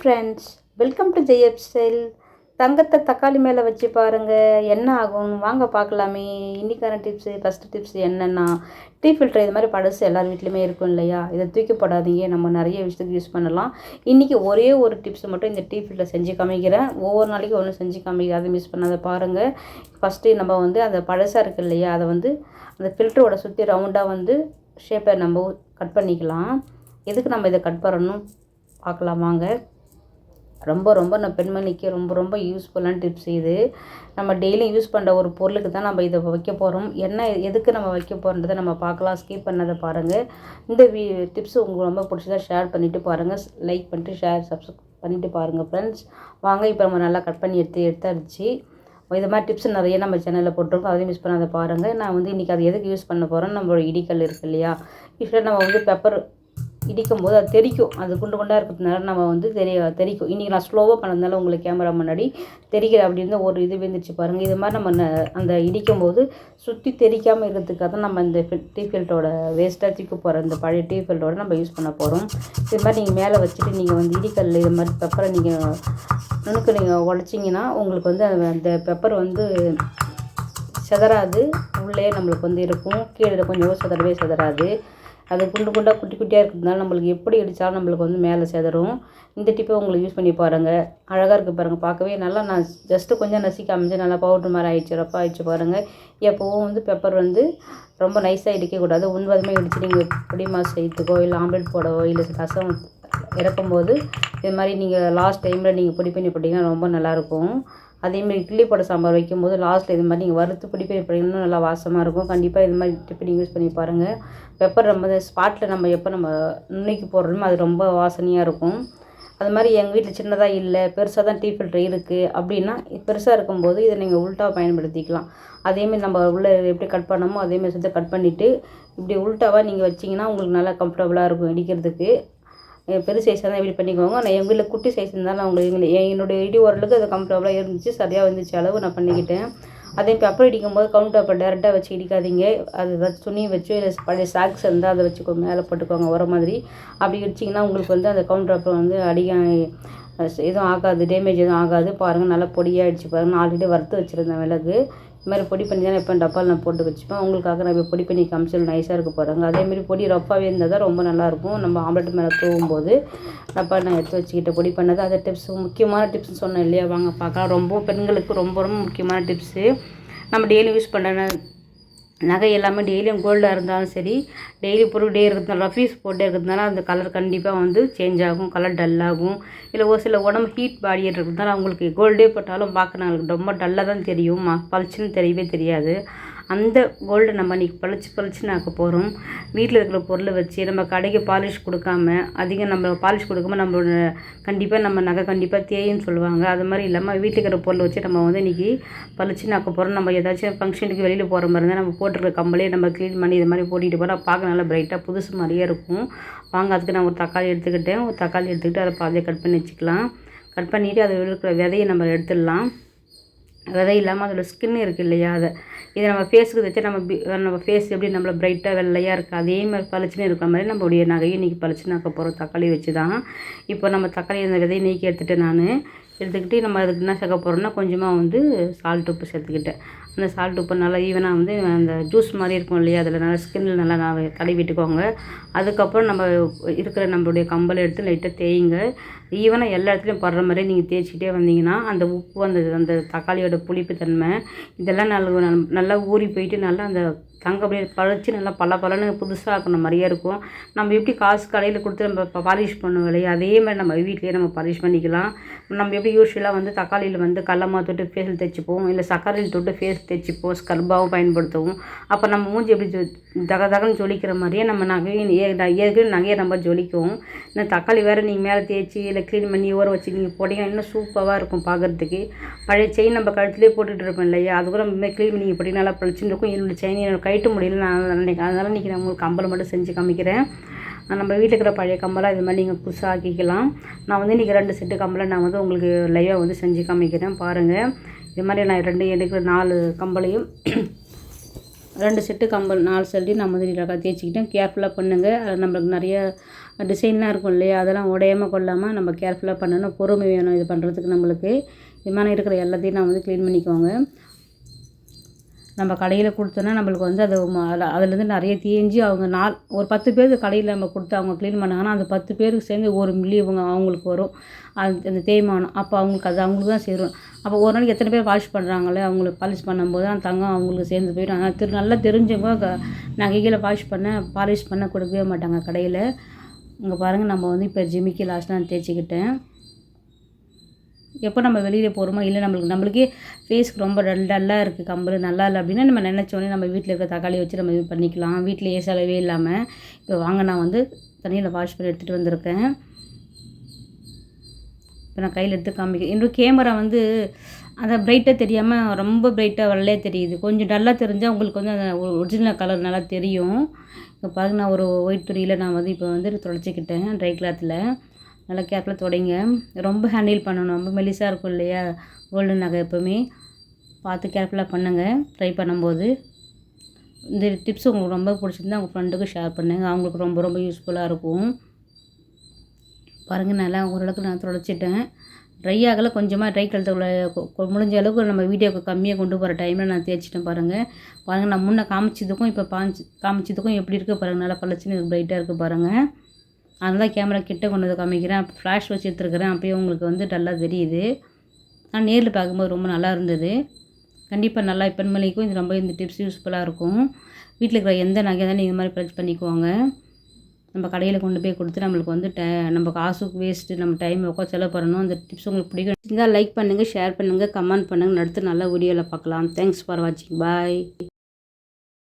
Friends welcome to ஜெயப் style தங்கத்தை தக்காளி மேலே வச்சு பாருங்கள் என்ன ஆகும் வாங்க பார்க்கலாமே. இன்றைக்கான டிப்ஸு ஃபஸ்ட்டு டிப்ஸ் என்னென்னா டீ ஃபில்டர் இது மாதிரி பழசு எல்லார் வீட்லேயுமே இருக்கும் இல்லையா? இதை தூக்கி போடாதீங்க நம்ம நிறைய விஷயத்துக்கு யூஸ் பண்ணலாம். இன்றைக்கி ஒரே ஒரு டிப்ஸ் மட்டும் இந்த டீ ஃபில்டர் செஞ்சு காமிக்கிறேன். ஒவ்வொரு நாளைக்கு ஒன்று செஞ்சு காமிக்காத அதை மிஸ் பண்ணாத பாருங்கள் ஃபஸ்ட்டு நம்ம வந்து அந்த பழசாக இருக்குது இல்லையா அதை வந்து அந்த ஃபில்டரோட சுற்றி ரவுண்டாக வந்து ஷேப்பை நம்ம கட் பண்ணிக்கலாம். எதுக்கு நம்ம இதை கட் பண்ணணும்? பார்க்கலாம் வாங்க. ரொம்ப ரொம்ப நம்ம பெண்மணிக்கு ரொம்ப ரொம்ப யூஸ்ஃபுல்லான டிப்ஸ் இது. நம்ம டெய்லியும் யூஸ் பண்ணுற ஒரு பொருளுக்கு தான் நம்ம இதை வைக்க போகிறோம் என்ன எதுக்கு நம்ம வைக்க போகிறோன்றதை நம்ம பார்க்கலாம். ஸ்கிப் பண்ணதை பாருங்கள் இந்த வீ டிப்ஸ் உங்களுக்கு ரொம்ப பிடிச்சதா ஷேர் பண்ணிவிட்டு பாருங்கள் லைக் பண்ணிட்டு ஷேர் சப்ஸ்கிரைப் பண்ணிவிட்டு பாருங்கள் ஃப்ரெண்ட்ஸ் வாங்க இப்போ நம்ம நல்லா கட் பண்ணி எடுத்து எடுத்தாச்சு. இது மாதிரி டிப்ஸ் நிறைய நம்ம சேனலில் போட்டிருக்கோம். அதையும் மிஸ் பண்ணாத பாருங்கள் நான் வந்து இன்றைக்கி அது எதுக்கு யூஸ் பண்ண போகிறோம் நம்மளோட இடிக்கல் இருக்குது இல்லையா? இப்போ நம்ம வந்து பெப்பர் இடிக்கும் போது அது தெரிக்கும். அது குண்டு குண்டாக இருக்கிறதுனால நம்ம வந்து தெரிய தெரிக்கும். இன்றைக்கி நான் ஸ்லோவாக பண்ணதுனால உங்களுக்கு கேமரா முன்னாடி தெரிகிற அப்படின்னு ஒரு இது விழுந்துச்சு பாருங்கள் இது மாதிரி நம்ம அந்த இடிக்கும் போது சுற்றி தெரிக்காமல் இருக்கிறதுக்காக தான் நம்ம இந்த டீ ஃபில்ட்டோட வேஸ்ட்டாக தூக்கி போகிற இந்த பழைய டீ ஃபில்ட்டோட நம்ம யூஸ் பண்ண போகிறோம் இது மாதிரி நீங்கள் மேலே வச்சுட்டு நீங்கள் வந்து இடிக்கல் இது மாதிரி பெப்பரை நீங்கள் நுணுக்கு நீங்கள் உடச்சிங்கன்னா உங்களுக்கு வந்து அந்த- அந்த பெப்பர் வந்து சிதறாது. உள்ளே நம்மளுக்கு வந்து இருக்கும். கீழே கொஞ்சம் சிதறவே சிதறாது. அது குண்டு குண்டாக குட்டி குட்டியாக இருக்கிறதுனால நம்மளுக்கு எப்படி அடித்தாலும் நம்மளுக்கு வந்து மேலே சிதறும். இந்த டிப்பை உங்களுக்கு யூஸ் பண்ணி பாருங்கள் அழகாக இருக்குது பாருங்கள் பார்க்கவே நல்லா நான் ஜஸ்ட்டு கொஞ்சம் நசிக்க அமைஞ்சு நல்லா பவுட்ரு மாதிரி ஆயிடுச்சு ரப்பா ஆயிடுச்சு பாருங்கள் எப்போவும் வந்து பெப்பர் வந்து ரொம்ப நைஸாக இடிக்கக்கூடாது உண்வதுமே இடிச்சு நீங்கள் பொடிமா செய்யத்துக்கோ இல்லை ஆம்லெட் போடவோ இல்லை ரசம் இறக்கும்போது இது மாதிரி நீங்கள் லாஸ்ட் டைமில் நீங்கள் பொடி பண்ணி போட்டிங்கன்னா ரொம்ப நல்லாயிருக்கும் அதேமாதிரி இட்லி போட சாம்பார் வைக்கும்போது லாஸ்ட்டில் இது மாதிரி நீங்கள் வறுத்து பொடி இன்னும் நல்லா வாசமாக இருக்கும். கண்டிப்பாக இது மாதிரி டிப்பு யூஸ் பண்ணி பாருங்கள் பெப்பர் ரொம்ப ஸ்பாட்டில் நம்ம எப்போ நம்ம நுண்ணிக்கு போடுறோமோ அது ரொம்ப வாசனையாக இருக்கும். அது மாதிரி எங்கள் வீட்டில் சின்னதாக இல்லை பெருசாக தான் டீ ஃபில்டர் இருக்குது அப்படின்னா பெருசாக இருக்கும்போது இதை நீங்கள் உள்ட்டாக பயன்படுத்திக்கலாம். அதேமாரி நம்ம உள்ளே எப்படி கட் பண்ணோமோ அதேமாரி சேர்த்து கட் பண்ணிவிட்டு இப்படி உள்ட்டாவாக நீங்கள் வச்சிங்கன்னா உங்களுக்கு நல்லா கம்ஃபர்டபுளாக இருக்கும் இடிக்கிறதுக்கு. பெரிய சைஸாக தான் எப்படி பண்ணிக்கோங்க. நான் எங்கள் வீட்டில் குட்டி சைஸ் இருந்தாலும் உங்களுக்கு என்னுடைய இடி ஓரளவுக்கு அது கம்ஃபர்டபுளாக இருந்துச்சு. சரியாக வந்துச்சு அளவு நான் பண்ணிக்கிட்டேன். அதே பெப்பர் இடிக்கும் போது கவுண்டர் பேப்பர் டேரெக்டாக வச்சு இடிக்காதீங்க. அது ஏதாச்சும் துணி வச்சு இல்லை பழைய சாக்ஸ் இருந்தால் அதை வச்சுக்கோ மேலே போட்டுக்கோங்க வர மாதிரி. அப்படி இடிச்சிங்கன்னா உங்களுக்கு வந்து அந்த கவுண்டர் பேப்பர் வந்து அடிக்க எதுவும் ஆகாது டேமேஜ் எதுவும் ஆகாது. பாருங்கள் நல்லா பொடியாகிடுச்சு பாருங்கள் நான் ஆல்ரெடி வறுத்து வச்சுருந்தேன் மிளகு. இது மாதிரி பொடி பண்ணி தான் எப்போ டப்பால் நான் போட்டு வச்சுப்பேன். உங்களுக்காக நான் இப்போ பொடி பண்ணி காமிச்சு நைஸாக இருக்க போகிறாங்க அதேமாரி பொடி ரஃப்பாகவே இருந்தால் தான் ரொம்ப நல்லாயிருக்கும் நம்ம ஆம்லெட் மேலே தூவும்போது டப்பா நான் எடுத்து வச்சுக்கிட்ட பொடி பண்ணது. அதை டிப்ஸ் முக்கியமான டிப்ஸ்னு சொன்னேன் இல்லையா? வாங்க பார்க்கலாம். ரொம்ப பெண்களுக்கு ரொம்ப ரொம்ப முக்கியமான டிப்ஸு நம்ம டெய்லி யூஸ் பண்ணுற நகை எல்லாமே டெய்லியும் கோல்டாக இருந்தாலும் சரி டெய்லி பொருட்டே இருக்கிறதுனால ரஃபீஸ் போட்டே இருக்கிறதுனால அந்த கலர் கண்டிப்பாக வந்து சேஞ்ச் ஆகும் கலர் டல்லாகும் இல்லை ஒரு சில உடம்பு ஹீட் பாடி இருக்கிறதுனால அவங்களுக்கு கோல்டே போட்டாலும் பார்க்குறவங்களுக்கு ரொம்ப டல்லாக தான் தெரியும். ம- பளிச்சுன்னு தெரியவே தெரியாது. அந்த கோல்டை நம்ம இன்றைக்கி பழிச்சு பழிச்சுன்னு ஆக்க போகிறோம் வீட்டில் இருக்கிற பொருளை வச்சு நம்ம கடைக்கு பாலிஷ் கொடுக்காம அதிகம் நம்ம பாலிஷ் கொடுக்காம நம்மளோட கண்டிப்பாக நம்ம நகை கண்டிப்பாக தேயும்னு சொல்லுவாங்க. அது மாதிரி இல்லாமல் வீட்டில் இருக்கிற பொருளை வச்சு நம்ம வந்து இன்றைக்கி பழிச்சுன்னு ஆக்க போகிறோம் நம்ம ஏதாச்சும் ஃபங்க்ஷனுக்கு வெளியில் போகிற மாதிரி இருந்தால் நம்ம போட்டிருக்க கம்பளே நம்ம க்ளீன் பண்ணி இது மாதிரி போட்டிட்டு போனால் பார்க்க நல்லா பிரைட்டாக புதுசு மாதிரியே இருக்கும். வாங்க அதுக்கு நான் ஒரு தக்காளி எடுத்துக்கிட்டேன். ஒரு தக்காளி எடுத்துக்கிட்டு அதை பாதியாக கட் பண்ணி வச்சுக்கலாம். கட் பண்ணிவிட்டு அதில் இருக்கிற விதையை நம்ம எடுத்துடலாம். விதை இல்லாமல் அதோட ஸ்கின் இருக்குது இல்லையா? அதை இதை நம்ம ஃபேஸுக்கு வச்சு நம்ம நம்ம ஃபேஸ் எப்படி நம்மள ப்ரைட்டாக வெள்ளையாக இருக்குது அதே மாதிரி பளிச்சுன்னு இருக்கிற மாதிரி நம்மளுடைய நகையும் இன்றைக்கி பளிச்சுன்னு ஆக்க போகிறோம் தக்காளி வச்சு தான் இப்போ நம்ம தக்காளி அந்த விதையை நீக்கி எடுத்துகிட்டு நான் எடுத்துக்கிட்டு நம்ம அதுக்கு என்ன சேர்க்க போகிறோம்னா கொஞ்சமாக வந்து சால்ட் உப்பு சேர்த்துக்கிட்டேன். அந்த சால்ட் உப்பு நல்லா ஈவனாக வந்து அந்த ஜூஸ் மாதிரி இருக்கும் இல்லையா அதில் நல்லா ஸ்கின்னில் நல்லா நான் தடவி விட்டுக்கோங்க. அதுக்கப்புறம் நம்ம இருக்கிற நம்மளுடைய கம்பல் எடுத்து லைட்டாக தேய்ங்க. ஈவனாக எல்லா இடத்துலையும் படுற மாதிரி நீங்கள் தேய்ச்சிக்கிட்டே வந்தீங்கன்னா அந்த உப்பு அந்த அந்த தக்காளியோட புளிப்பு தன்மை இதெல்லாம் நல்லா நல்லா ஊறி போயிட்டு நல்லா அந்த தங்கம் அப்படியே பழிச்சு நல்லா பல பலன்னு புதுசாக ஆக்கின மாதிரியே இருக்கும். நம்ம எப்படி காசு கடையில் கொடுத்து நம்ம பாலிஷ் பண்ணுவோம் இல்லையா அதே மாதிரி நம்ம வீட்லேயே நம்ம பாலிஷ் பண்ணிக்கலாம். நம்ம எப்படி யூஸ்வலாக வந்து தக்காளியில் வந்து கடலமா தொட்டு ஃபேஸில் தைச்சிப்போம் இல்லை சக்கரையில் தொட்டு ஃபேஸ் தைச்சிப்போம் ஸ்கர்பாவும் பயன்படுத்துவோம். அப்போ நம்ம மூஞ்சி எப்படி ஜொ தக தகன்னு ஜொலிக்கிற மாதிரியே நம்ம நகையும் ஏற்கனவே நகையை நம்ம ஜொலிக்கும் இந்த தக்காளி வேறு நீங்கள் மேலே தேய்ச்சி இல்லை க்ளீன் பண்ணி ஊற வச்சு நீங்கள் போட்டிங்கன்னா இன்னும் சூப்பராக இருக்கும் பார்க்குறதுக்கு பழைய செயின் நம்ம கழுத்துலேயே போட்டுட்டு இருப்போம் இல்லையா? அது கூட நம்ம க்ளீன் பண்ணி போட்டிங்கன்னா நல்லா பளிச்சுன்னு இருக்கும். என்னோடய செயின் கழட்ட முடியல நான் நினைக்கிறேன். அதனால் இன்றைக்கி நான் உங்களுக்கு கம்பல் மட்டும் செஞ்சு காமிக்கிறேன். நம்ம வீட்டில் இருக்கிற பழைய கம்பலாக இது மாதிரி நீங்கள் புதுசாக ஆக்கிக்கலாம் நான் வந்து இன்றைக்கி ரெண்டு செட்டு கம்பலை நான் வந்து உங்களுக்கு லைவாக வந்து செஞ்சு காமிக்கிறேன். பாருங்கள் இது மாதிரி நான் ரெண்டு எடுக்கிற நாலு கம்பளையும் ரெண்டு செட்டு கம்பல் நாலு செட்டு நான் வந்து அழகாக தேய்ச்சிக்கிட்டேன் கேர்ஃபுல்லாக பண்ணுங்கள் அது நம்மளுக்கு நிறைய டிசைன்லாம் இருக்கும் இல்லையா? அதெல்லாம் உடையாம கொள்ளாமல் நம்ம கேர்ஃபுல்லாக பண்ணணும். பொறுமை வேணும் இது பண்ணுறதுக்கு நம்மளுக்கு. இது மாதிரி இருக்கிற எல்லாத்தையும் நான் வந்து க்ளீன் பண்ணிக்கோங்க. நம்ம கடையில் கொடுத்தோன்னா நம்மளுக்கு வந்து அது அதுலேருந்து நிறைய தேஞ்சு அவங்க நாள் ஒரு பத்து பேர் கடையில் நம்ம கொடுத்து அவங்க க்ளீன் பண்ணாங்கன்னா அந்த பத்து பேருக்கு சேர்ந்து ஒரு மில்லி இவங்க அவங்களுக்கு வரும். அது அந்த தேய்மானம். அப்போ அவங்களுக்கு அது அவங்களுக்கு தான் சேரும். அப்போ ஒரு நாளைக்கு எத்தனை பேர் வாஷ் பண்ணுறாங்களே அவங்களுக்கு பாலிஷ் பண்ணும்போது அந்த தங்கம் அவங்களுக்கு சேர்ந்து போயிடும். ஆனால் திரு நல்லா தெரிஞ்சவங்க நகைகளை வாஷ் பண்ண பாலிஷ் பண்ண கொடுக்கவே மாட்டாங்க கடையில். இங்கே பாருங்கள் நம்ம வந்து இப்போ ஜிமிக்கி லாஸ்ட் நான் தேய்ச்சிக்கிட்டேன். எப்போ நம்ம வெளியில் போகிறோமோ இல்லை நம்மளுக்கு நம்மளுக்கே ஃபேஸ்க்கு ரொம்ப டல் டல்லாக இருக்குது கம்பல் நல்லா இல்லை அப்படின்னா நம்ம நினச்சோடனே நம்ம வீட்டில் இருக்கிற தக்காளி வச்சு நம்ம இது பண்ணிக்கலாம். வீட்டிலேயே செலவே இல்லாமல் இப்போ வாங்க நான் வந்து தண்ணியில் வாஷ் பண்ணி எடுத்துகிட்டு வந்திருக்கேன். இப்போ நான் கையில் எடுத்து காமிக்கிறேன். இன்னும் கேமரா வந்து அந்த பிரைட்டாக தெரியாமல் ரொம்ப பிரைட்டாக வரலே தெரியுது. கொஞ்சம் டல்லாக தெரிஞ்சால் உங்களுக்கு வந்து அந்த ஒரிஜினல் கலர் நல்லா தெரியும். இப்போ பாருங்க நான் ஒரு ஒயிட் துணியில் நான் வந்து இப்போ வந்து துடைச்சிக்கிட்டேன் ட்ரை கிளாத்தில் நல்லா கேர்ஃபுல்லாக தொடங்க. ரொம்ப ஹேண்டில் பண்ணணும். ரொம்ப மெலிசாக இருக்கும் இல்லையா? கோல்டு நகை எப்போவுமே. பார்த்து கேர்ஃபுல்லாக பண்ணுங்கள் ட்ரை பண்ணும்போது. இந்த டிப்ஸ் உங்களுக்கு ரொம்ப பிடிச்சிருந்தா உங்கள் ஃப்ரெண்டுக்கு ஷேர் பண்ணுங்கள் அவங்களுக்கு ரொம்ப ரொம்ப யூஸ்ஃபுல்லாக இருக்கும். பாருங்கள் நல்லா ஓரளவுக்கு நான் தொடச்சிட்டேன் ட்ரை ஆகலை. கொஞ்சமாக ட்ரை கழுத்துக்குள்ள முடிஞ்ச அளவுக்கு நம்ம வீடியோக்கு கம்மியாக கொண்டு போகிற டைமில் நான் தேய்ச்சிட்டேன் பாருங்கள் பாருங்கள் நான் முன்னே காமிச்சதுக்கும் இப்போ பாஞ்சு காமிச்சதுக்கும் எப்படி இருக்குது பாருங்கள் நல்லா பழச்சின்னு ப்ரைட்டாக இருக்குது பாருங்கள் அதனால் கேமரா கிட்ட கொண்டு வந்து காமிக்கிறேன். ஃப்ளாஷ் வச்சு எடுத்துருக்கிறேன். அப்போயே உங்களுக்கு வந்து நல்லா தெரியுது. ஆனால் நேரில் பார்க்கும்போது ரொம்ப நல்லா இருந்தது. கண்டிப்பாக நல்லா பெண்மணிக்கும் இது ரொம்ப இந்த டிப்ஸ் யூஸ்ஃபுல்லாக இருக்கும். வீட்டில் இருக்கிற எந்த நகை இருந்தாலும் இது மாதிரி ப்ளச் பண்ணிக்குவாங்க. நம்ம கடையில் கொண்டு போய் கொடுத்து நம்மளுக்கு வந்து ட நம்ம காசுக்கு வேஸ்ட்டு நம்ம டைம் உட்காந்து செலவு பண்ணணும் அந்த டிப்ஸ் உங்களுக்கு பிடிக்கும். இருந்தால் லைக் பண்ணுங்கள் ஷேர் பண்ணுங்கள் கமெண்ட் பண்ணுங்கள் அடுத்து நல்ல வீடியோவில் பார்க்கலாம். தேங்க்ஸ் ஃபார் வாட்சிங் பாய்